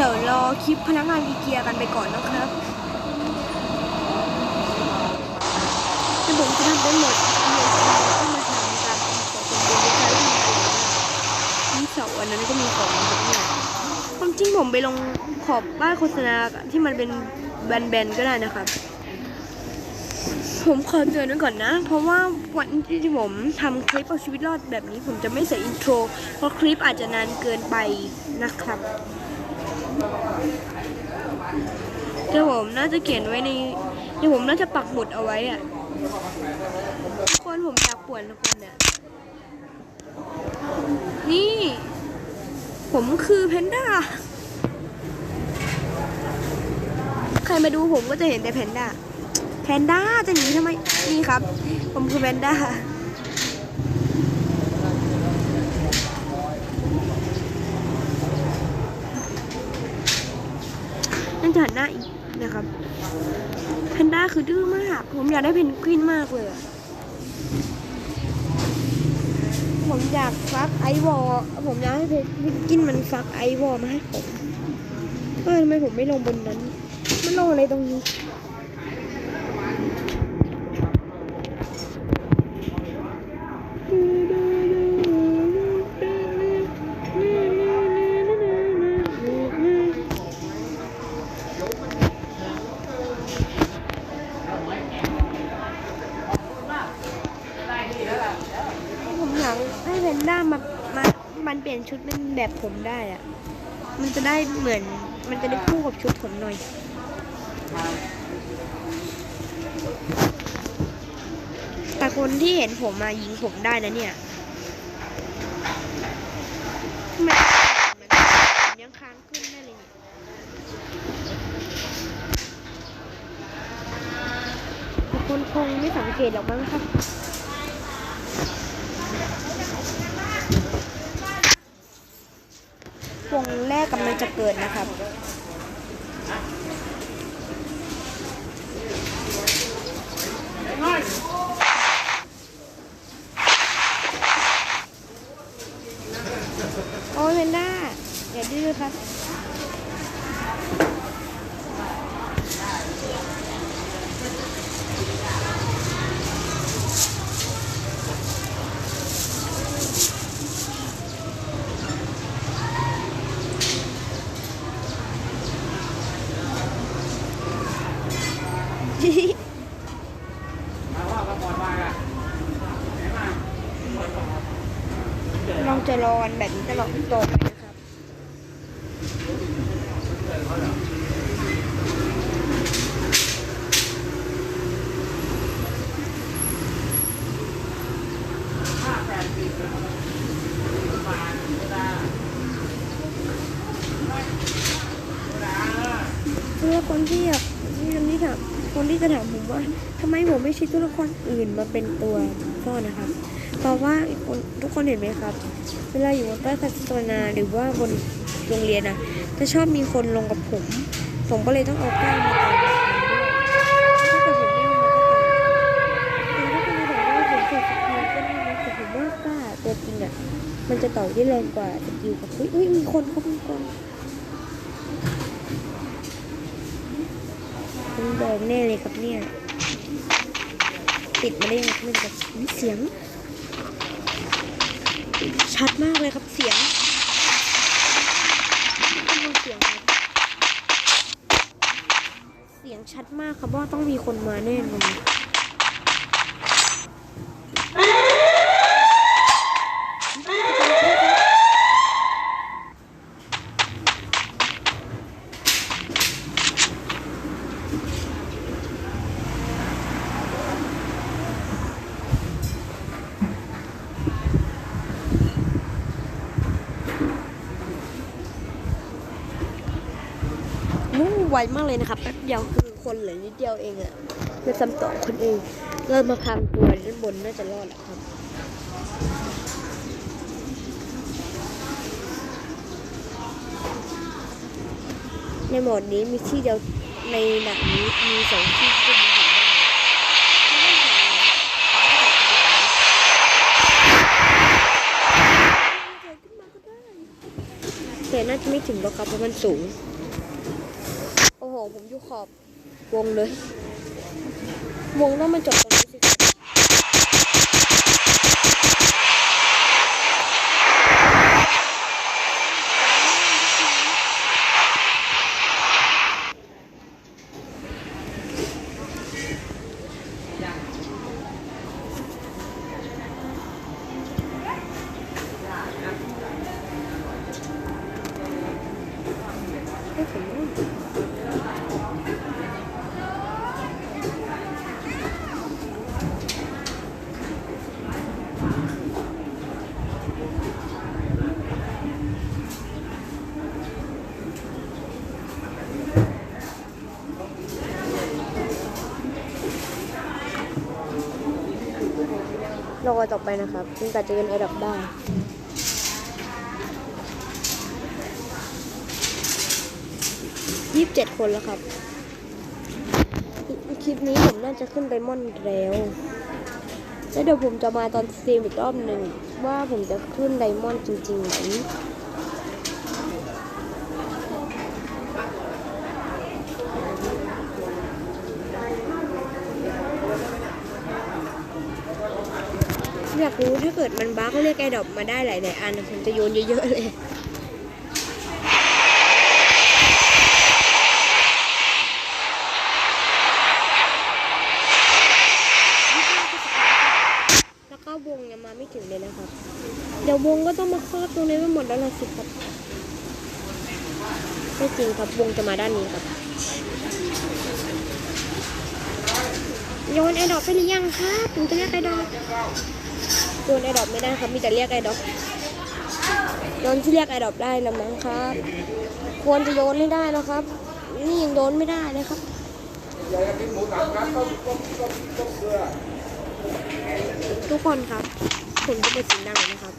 เดี๋ยวรอคลิปพนักงานอีเกียกันไปก่อนนะครับแต่ผมจะทำได้หมดเดี๋ยวจะมาทำการขอเป็นเดือนด้วยกันนี่เสาร์วันนั้นก็มีของเยอะเนี่ยความจริงผมไปลงขอบป้ายโฆษณาที่มันเป็นแบนๆก็ได้นะครับ ผมขอเตือนไว้ก่อนนะ เพราะว่าวันที่ผมทำคลิปเอาชีวิตรอดแบบนี้ ผมจะไม่ใส่อินโทร เพราะคลิปอาจจะนานเกินไปนะครับ เดี๋ยวผมน่าจะเขียนไว้ในเดี๋ยวผมน่าจะปักหมุดเอาไว้อะทุกคนผมอยากป่วนทุกคนเนี่ยนี่ ผมคือแพนด้า ใครมาดูผมก็จะเห็นแต่แพนด้า แพนด้าจะหนีทำไม นี่ครับ ผมคือแพนด้านั่นจะหันหน้าอีก คือดื้อมาก ผมอยากได้เพนกวินมากเลย ผมอยากฟักไอวอลผมอยากให้เพนกวินมันฟักไอวอลมาให้ผมเออทำไมผมไม่ลงบนนั้น มันลงอะไรตรงนี้ ชุดเป็นแบบผมได้อะมันจะได้เหมือน มันจะได้คู่กับชุดผมหน่อย แต่คนที่เห็นผมมายิงผมได้นะเนี่ยมันยังค้างขึ้นได้เลยเนี่ยคนคงไม่สังเกตหรอกมั้งครับ วงแร กำลังจะเกิดนะครับโอ้ยเพนด้าอย่าดื้อครับ เราจะรอกันแบบนี้ตลอดต่อไปนะครับ ตัวละคร ที่อยากที่คนที่ถามคนที่จะถามผมว่าทำไมผมไม่ใช้ตัวละครอื่นมาเป็นตัวพ่อนะครับเพราะว่าทุกคนเห็นไหมครับ เวลาอยู่บนป้ายโฆษณาหรือว่าบนโรงเรียนนะจะชอบมีคนลงกับผม ผมก็เลยต้องเอาก้าวมาก่อนถ้าเกิดผมไม่ามาก็ตายมาผมใส่สกินก็ได้นะผมกล้าตัวจริงอะ มันจะต่อยได้แรงกว่าสกิลกับอุ้ยอุ้ยมีคนเขามีคน เป็นแดงแน่เลยครับเนี่ย ติดมาได้ยังไงไม่ได้แบบเสียง ชัดมากเลยครับเสียงต้องฟังเสียงครับเสียงชัดมากครับว่าต้องมีคนมาแน่นอนนู่ไวมากเลยนะครับแป๊บเดียวคือคนเหลือนิดเดียวเองอะเป็นซ้ำสองคนเองเริ่มมาพังตัวด้านบนน่าจะรอดแล้วครับในโหมดนี้มีที่เดียวในหนังนี้มีสองที่ขึ้นแต่น่าจะไม่ถึงหรอกครับเพราะมันสูง ขอบวงเลย วงต้องมาจบตรงนี้สิครับให้ผมนู่น รอต่อไปนะครับจึงแต่จะเป็นระดับได้ยี่สิบเจ็ดคนแล้วครับ คลิปนี้ผมน่าจะขึ้นไปม่อนแล้วแล้วเดี๋ยวผมจะมาตอนสตรีมอีกรอบหนึ่งว่าผมจะขึ้นไดมอนด์จริงๆไหม อยากรู้ถ้าเกิดมันบ้าเขาเรียกไอดอปมาได้หลายๆอันผมจะโยนเยอะๆเลยแล้วก็วงยังมาไม่ถึงเลยนะครับ เดี๋ยววงก็ต้องมาครอบตรงนี้ไปหมดแล้วล่ะสิครับไม่จริงครับวงจะมาด้านนี้ครับ โยนไอดอกไปหรือยังครับผมจะเรียกไอดอก โยนไอดอกไม่ได้ครับ มีแต่เรียกไอดอกโยนที่เรียกไอดอกได้แล้วมั้งครับ ควรจะโยนให้ได้แล้วครับ นี่ยังโยนไม่ได้เลยครับทุกคนครับผมจะเปิดเสียงดังเลยนะครับ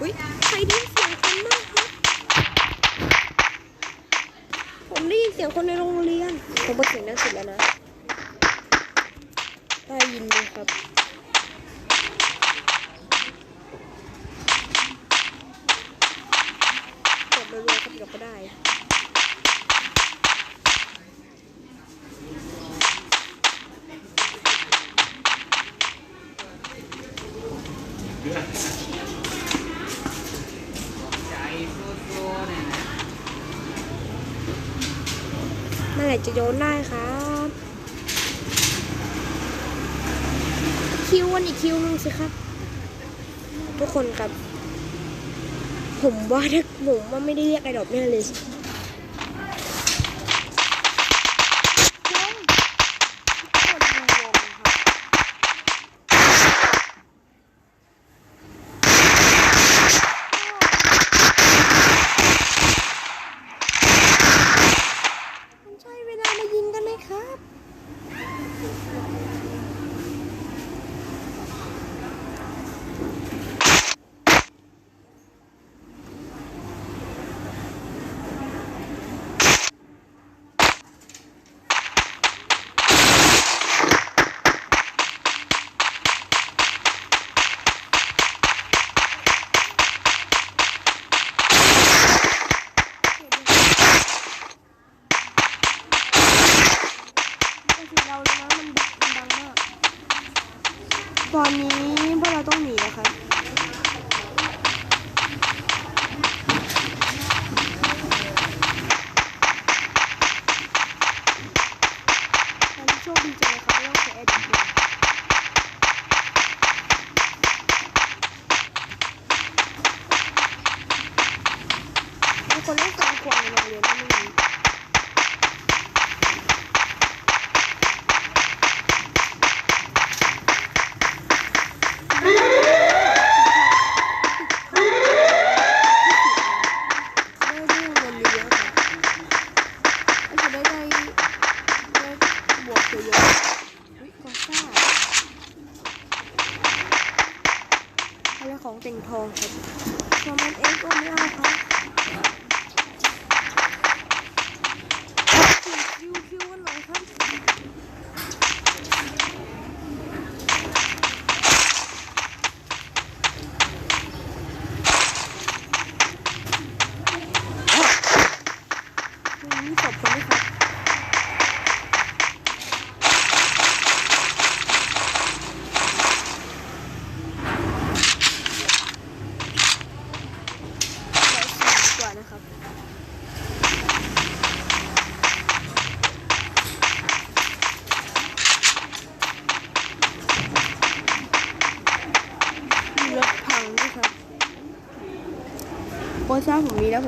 อุ้ยใครได้ยินเสียงคนมากครับ ผมได้ยินเสียงคนในโรงเรียน ผมเปิดเสียงดังสุดแล้วนะ ได้ยินเลยครับ กดรัวๆครับเดี๋ยวก็ได้ เมื่อไหร่จะโยนได้ครับคิววันอีกคิวนึงสิครับ ทุกคนครับ ผมว่าถ้าผมว่าไม่ได้เรียกไอ้ดอกแน่เลย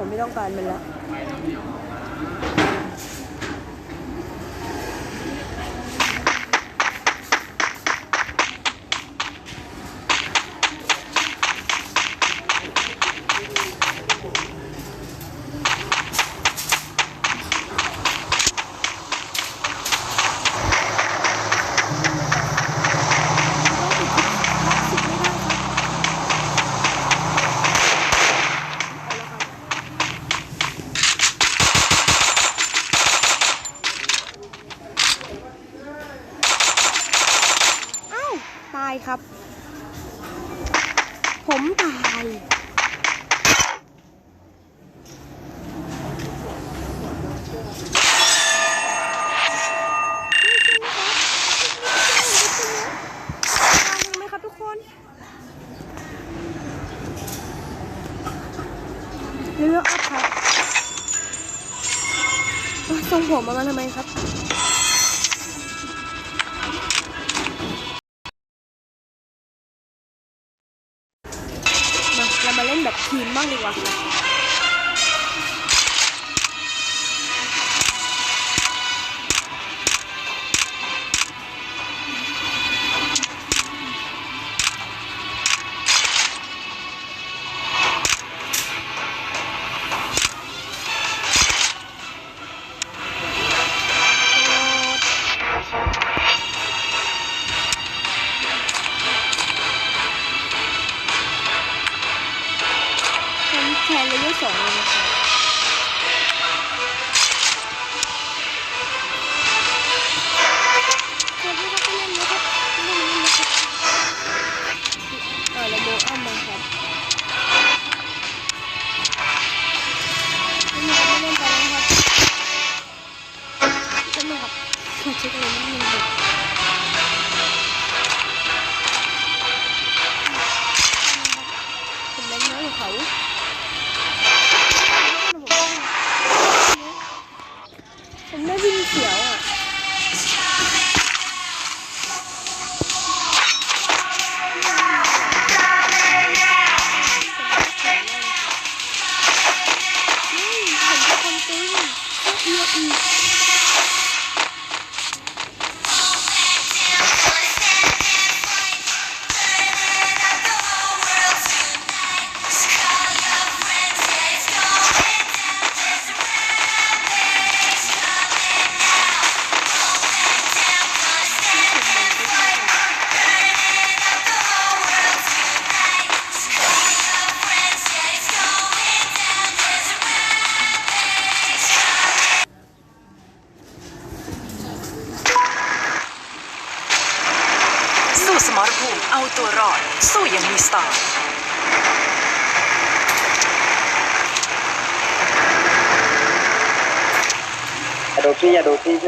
ผมไม่ต้องการมันแล้ว 正我觉得我们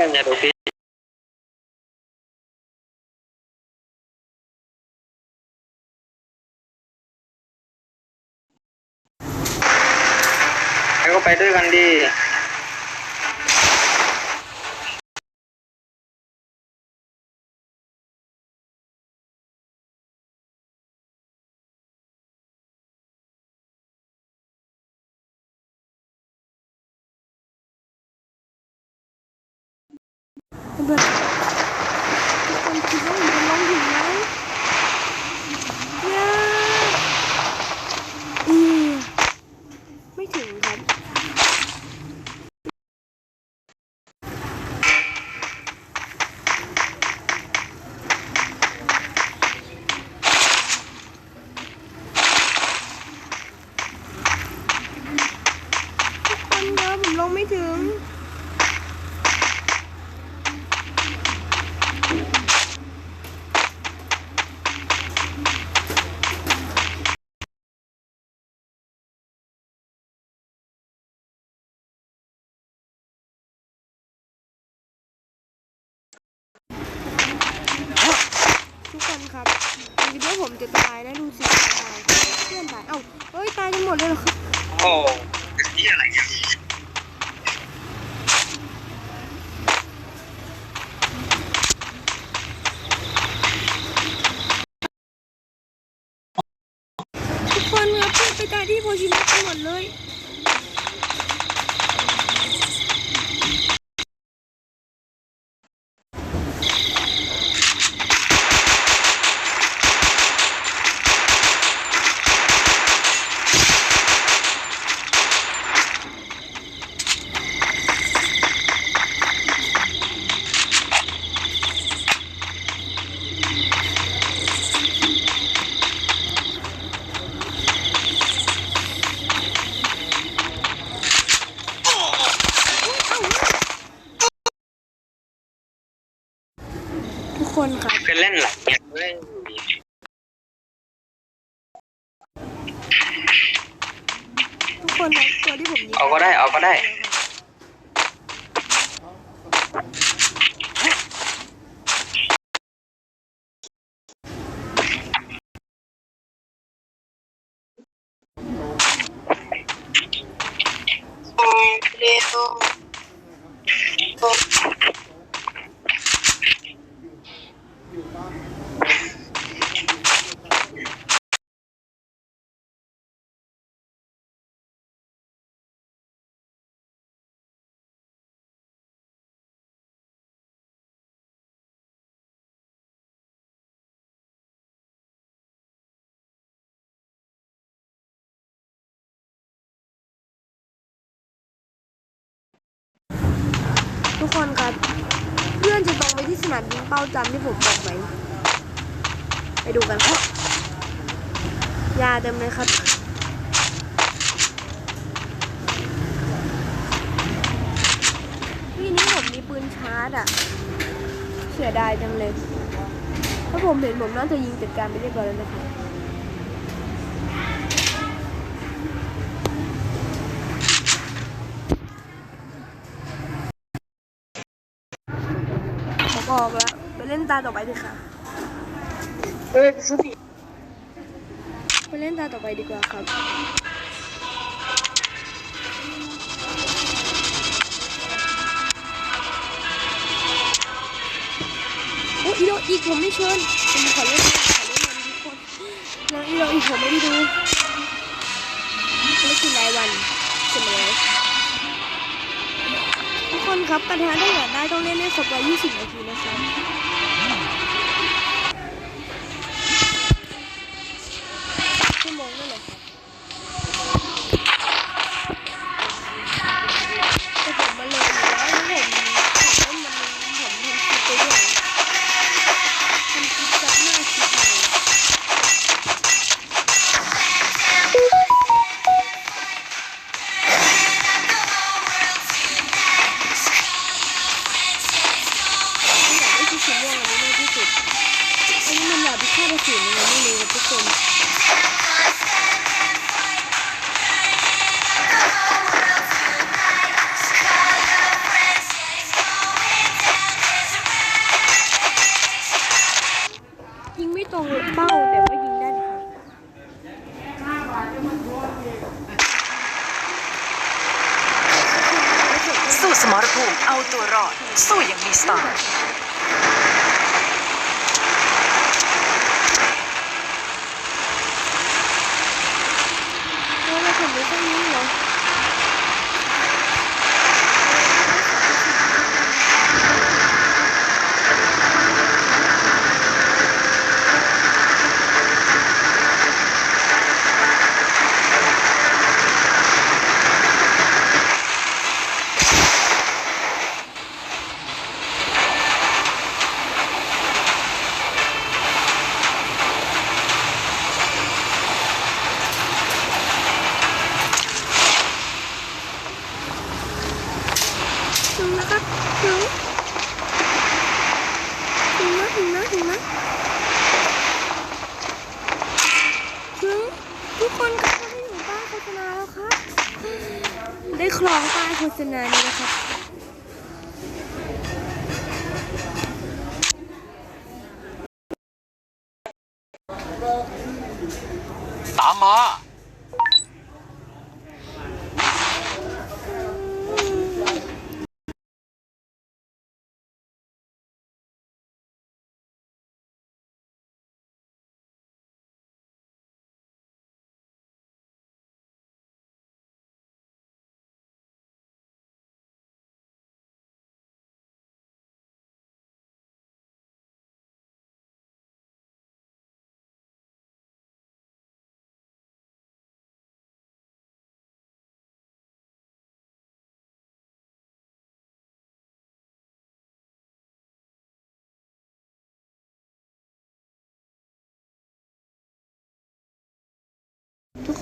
lang nga, okay? เพื่อนๆทุกคนคิดว่าผมจะลงถึงไหมยาอีไม่ถึงครับ ทุกคนครับผมลงไม่ถึง ทุก คนครับคิดว่าผมจะตายนะดูสิตายเพื่อนตายเอ้าเฮ้ยตายกันหมดเลยเหรอครับโอ้นี่อะไรกันทุกคนครับเพื่อนไปตายที่โพชิมัสกันหมดเลย ทุกคนครับ เคยเล่นหลายเกมเล่น ทุกคนครับตัวที่ผมยิง เอาก็ได้เอาก็ได้ ทุก คนครับ เพื่อนจะตรงไปที่สนามยิงเป้าจำที่ผมบอกไว้ไปดูกันครับยาเต็มเลยครับพี่นี้ผมมีปืนชาร์จอะ เสียดายจังเลย ถ้าผมเห็นผมน่าจะยิงจัดการไปเรียบร้อยแล้วนะครับ ออกแล้วไปเล่นตาต่อไปดีค่ะเอ้ยสุดไปเล่นตาต่อไปดีกว่าครับโอ้อีโรอีกผมไม่เชิญผมขอเล่นขอเล่นมันทุกคนแล้วอีโรอีกผมไม่ได้ดูเล่นคือรายวันเสมอทุก คนครับประธานถ้าอยากได้ต้องเล่นให้ครบ120 นาทีนะครับ ตรงเป้าแต่ว่ายิงด้านข้าสู้สมรภูมิเอาตัวรอด สู้อย่างมีสไตล์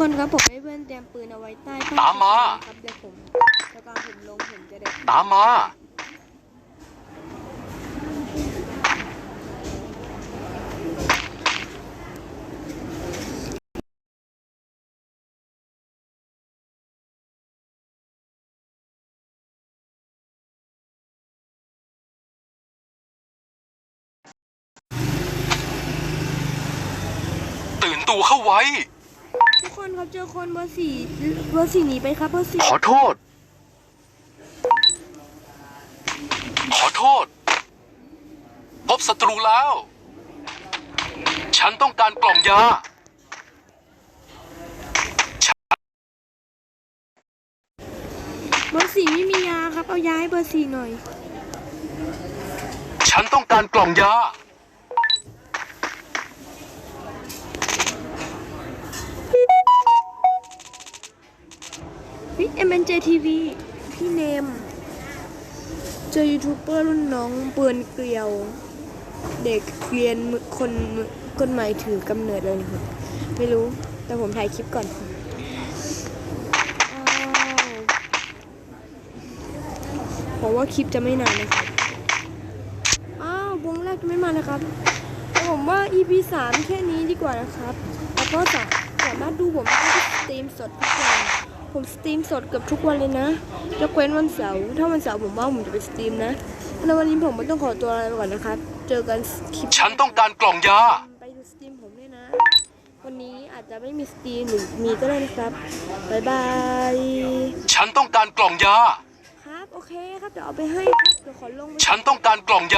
คนครับผมให้เพื่อนเตรียมปืนเอาไว้ใต้ผ้ตามมา ครับเดี๋ยวผมแล้วก็ผมลงผมจะได้ตามมา ตื่นตัวเข้าไว้ ทุกคนครับเจอคนเบอร์สี่เบอร์สี่หนีไปครับเบอร์สี่ขอโทษ ขอโทษ พบศัตรูแล้ว ฉันต้องการกล่องยาเบอร์สี่ไม่มียาครับ เอายาให้เบอร์สี่หน่อย ฉันต้องการกล่องยา พี่ MNJ TV พี่เนม เจอยูทูบเบอร์รุ่นน้องเปือนเกลียว เด็กเรียนคนคนใหม่ถือกำเนิดเลยนะครับไม่รู้แต่ผมถ่ายคลิปก่อนอ้าวผมว่าคลิปจะไม่นานนะครับ อ้าววงแรกจะไม่มานะครับแต่ผมว่า EP 3 แค่นี้ดีกว่านะครับ แล้วก็สาสามารถดูผมได้ที่สตรีมสดทุกวัน ผมสตรีมสดเกือบทุกวันเลยนะยกเว้นวันเสาร์ถ้าวันเสาร์ผมว่าผมจะไปสตรีมนะในวันนี้ผมไม่ต้องขอตัวลาไปก่อนนะครับ เจอกันคลิปฉันต้องการกล่องยา ไปดูสตรีมผมด้วยนะ วันนี้อาจจะไม่มีสตรีมหรือมีก็ได้นะครับบ๊ายบาย ฉันต้องการกล่องยา ครับ โอเคครับ เดี๋ยวเอาไปให้ครับ เดี๋ยวขอลงไปฉันต้องการกล่องยา